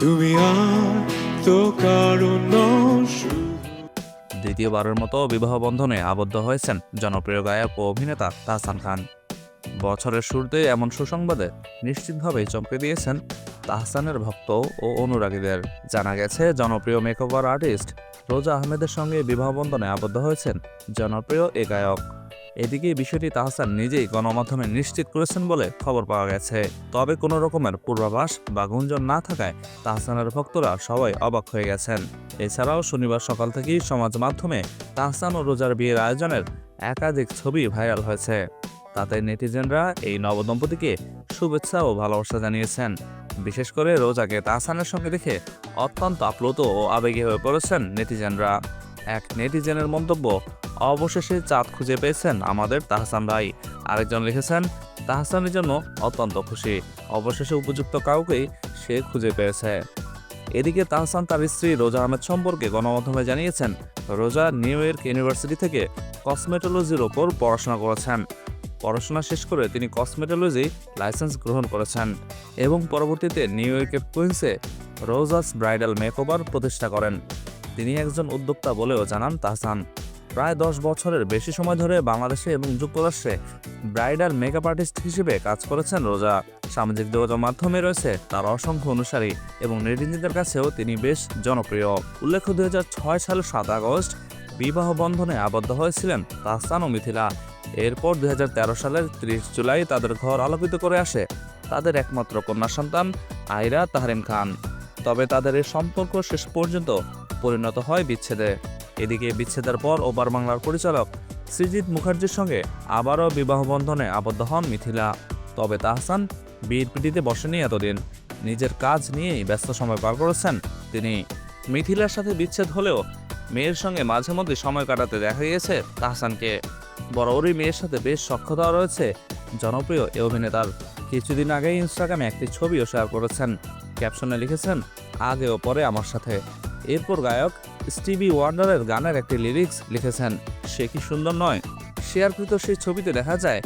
তুমি দ্বিতীয়বারের মতো বিবাহ বন্ধনে আবদ্ধ হয়েছেন জনপ্রিয় গায়ক ও অভিনেতা তাহসান খান। বছরের শুরুতে এমন সুসংবাদে নিশ্চিতভাবেই চমকে দিয়েছেন তাহসানের ভক্ত ও অনুরাগীদের। জানা গেছে, জনপ্রিয় মেকওভার আর্টিস্ট রোজা আহমেদের সঙ্গে বিবাহ বন্ধনে আবদ্ধ হয়েছেন জনপ্রিয় এ গায়ক। এদিকে বিষয়টি তাহসান নিজেই গণমাধ্যমে নিশ্চিত করেছেন বলে খবর পাওয়া গেছে। তবে কোনো রকমের পূর্বাভাস বা গুঞ্জন না থাকায় তাহসানের ভক্তরা সবাই অবাক হয়ে গেছেন। এছাড়াও শনিবার সকাল থেকেই সমাজ মাধ্যমে তাহসান ও রোজার বিয়ের আয়োজনের একাধিক ছবি ভাইরাল হয়েছে। তাতে নেটিজেনরা এই নবদম্পতিকে শুভেচ্ছা ও ভালোবাসা জানিয়েছেন। বিশেষ করে রোজাকে তাহসানের সঙ্গে দেখে অত্যন্ত আপ্লুত ও আবেগী হয়ে পড়েছেন নেটিজেনরা। এক নেটিজেনের মন্তব্য অবশেষে চাঁদ খুঁজে পেয়েছেন আমাদের তাহসান ভাই আরেকজন লিখেছেন, তাহসানের জন্য অত্যন্ত খুশি। অবশেষে উপযুক্ত কাউকেই সে খুঁজে পেয়েছে। এদিকে তাহসান তার স্ত্রী রোজা আহমেদ সম্পর্কে গণমাধ্যমে জানিয়েছেন, রোজা নিউ ইয়র্ক ইউনিভার্সিটি থেকে কসমেটোলজির ওপর পড়াশোনা করেছেন। পড়াশোনা শেষ করে তিনি কসমেটোলজি লাইসেন্স গ্রহণ করেছেন এবং পরবর্তীতে নিউ ইয়র্কের কুইন্সে রোজাস ব্রাইডাল মেকওভার প্রতিষ্ঠা করেন। তিনি একজন উদ্যোক্তা বলেও জানান তাহসান। প্রায় দশ বছরের বেশি সময় ধরে বাংলাদেশে এবং যুক্তরাষ্ট্রে ব্রাইডাল মেকআপ আর্টিস্ট হিসেবে কাজ করেছেন রোজা। সামাজিক যোগাযোগ মাধ্যমে রয়েছে তার অসংখ্য অনুসারী এবং নেটিজেনদের কাছেও তিনি বেশ জনপ্রিয়। উল্লেখ্য, দুই সালের সাত আগস্ট বিবাহ বন্ধনে আবদ্ধ হয়েছিলেন তাহসান ও মিথিলা। এরপর দুই হাজার তেরো সালের ত্রিশ জুলাই তাদের ঘর আলোকিত করে আসে তাদের একমাত্র কন্যা সন্তান আয়রা তাহরিন খান। তবে তাদের এই সম্পর্ক শেষ পর্যন্ত পরিণত হয় বিচ্ছেদে। এদিকে বিচ্ছেদের পর ওপার বাংলার পরিচালক সৃজিৎ মুখার্জির সঙ্গে আবারও বিবাহ বন্ধনে আবদ্ধ হন মিথিলা। তবে তাহসান বিয়ের পিটিতে বসেনি এতদিন। নিজের কাজ নিয়েই ব্যস্ত সময় পার করেছেন তিনি। মিথিলার সাথে বিচ্ছেদ হলেও মেয়ের সঙ্গে মাঝে মধ্যে সময় কাটাতে দেখা গিয়েছে তাহসানকে। বরাবরই মেয়ের সাথে বেশ সক্ষতা রয়েছে জনপ্রিয় এ অভিনেতার। কিছুদিন আগে ইনস্টাগ্রামে একটি ছবিও শেয়ার করেছেন। ক্যাপশনে লিখেছেন, আগে ও পরে আমার সাথে। এরপর গায়ক স্টিভি ওয়ান্ডারের গানের একটি লিরিক্স লিখেছেন, সে কি সুন্দর নয়? শেয়ারকৃত সেই ছবিতে দেখা যায়,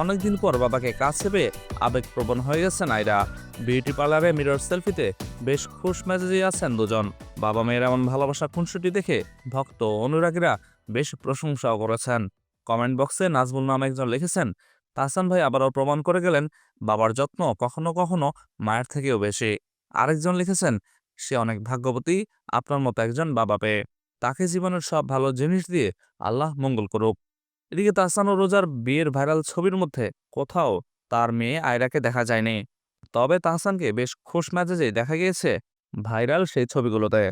অনেকদিন পর বাবাকে কাছে পেয়ে আবেগপ্রবণ হয়ে গেছেন আয়রা বিউটি পার্লারে মিরর সেলফিতে বেশ খুশ মেজাজে আছেন দুজন। বাবা মেয়ের এমন ভালোবাসা খুনসুটি দেখে ভক্ত অনুরাগীরা বেশ প্রশংসাও করেছেন। কমেন্ট বক্সে নাজমুল নাম একজন লিখেছেন, তাহসান ভাই আবারও প্রমাণ করে গেলেন, বাবার যত্ন কখনো কখনো মায়ের থেকেও বেশি। আরেকজন লিখেছেন সে অনেক ভাগ্যবতী আপনার মতো একজন বাবা পেয়ে। তাকে জীবনের সব ভালো জিনিস দিয়ে আল্লাহ মঙ্গল করুক। এদিকে তাহসান ও রোজার বিয়ের ভাইরাল ছবির মধ্যে কোথাও তার মেয়ে আয়রাকে দেখা যায়নি। তবে তাহসানকে বেশ খুশ মেজাজে দেখা গিয়েছে ভাইরাল সেই ছবিগুলোতে।